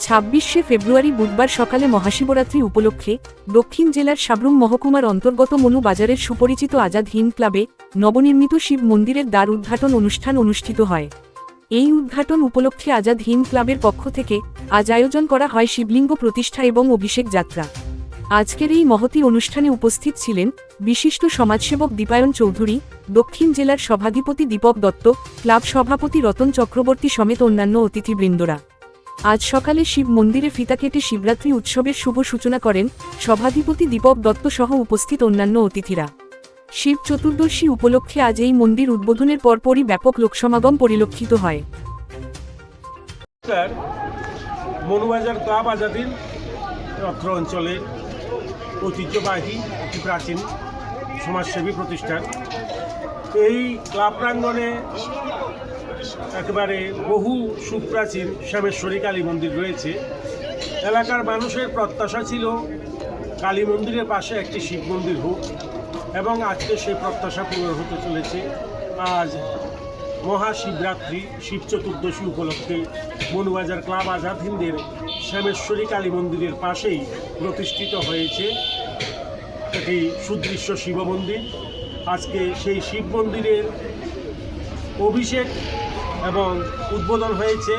ছাব্বিশে ফেব্রুয়ারি বুধবার সকালে মহাশিবরাত্রি উপলক্ষে দক্ষিণ জেলার সাবরুম মহকুমার অন্তর্গত মনু বাজারের সুপরিচিত আজাদ হিন্দ ক্লাবে নবনির্মিত শিব মন্দিরের দ্বার উদ্ঘাটন অনুষ্ঠান অনুষ্ঠিত হয়। এই উদ্ঘাটন উপলক্ষে আজাদ হিন্দ ক্লাবের পক্ষ থেকে আজ আয়োজন করা হয় শিবলিঙ্গ প্রতিষ্ঠা এবং অভিষেক যাত্রা। আজকের এই মহতি অনুষ্ঠানে উপস্থিত ছিলেন বিশিষ্ট সমাজসেবক দীপায়ন চৌধুরী, দক্ষিণ জেলার সভাধিপতি দীপক দত্ত, ক্লাব সভাপতি রতন চক্রবর্তী সমেত অন্যান্য অতিথিবৃন্দরা। আজ সকালে শিব মন্দিরে ফিতা কেটে শিবরাত্রি উৎসবের শুভ সূচনা করেন সভাধিপতি দীপক দত্ত সহ উপস্থিত অন্যান্য অতিথিরা। শিব চতুর্দশী উপলক্ষে আজ এই মন্দির উদ্বোধনের পরপরই ব্যাপক লোকসমাগম পরিলক্ষিত হয়। মনুবাজার ক্লাব আজাদিন অত্র অঞ্চলের ঐতিহ্যবাহী প্রাচীন সমাজসেবী প্রতিষ্ঠান। এই ক্লাব প্রাঙ্গণে একেবারে বহু সুপ্রাচীন শ্যামেশ্বরী কালী মন্দির রয়েছে। এলাকার মানুষের প্রত্যাশা ছিল কালী মন্দিরের পাশে একটি শিব মন্দির হোক এবং আজকে সেই প্রত্যাশা পূরণ হতে চলেছে। আজ মহাশিবরাত্রি, শিব চতুর্দশী উপলক্ষে মনুবাজার ক্লাব আজাদ হিন্দের শ্যামেশ্বরী কালী মন্দিরের পাশেই প্রতিষ্ঠিত হয়েছে একটি সুদৃশ্য শিব মন্দির। আজকে সেই শিব মন্দিরের অভিষেক এবং উদ্বোধন হয়েছে।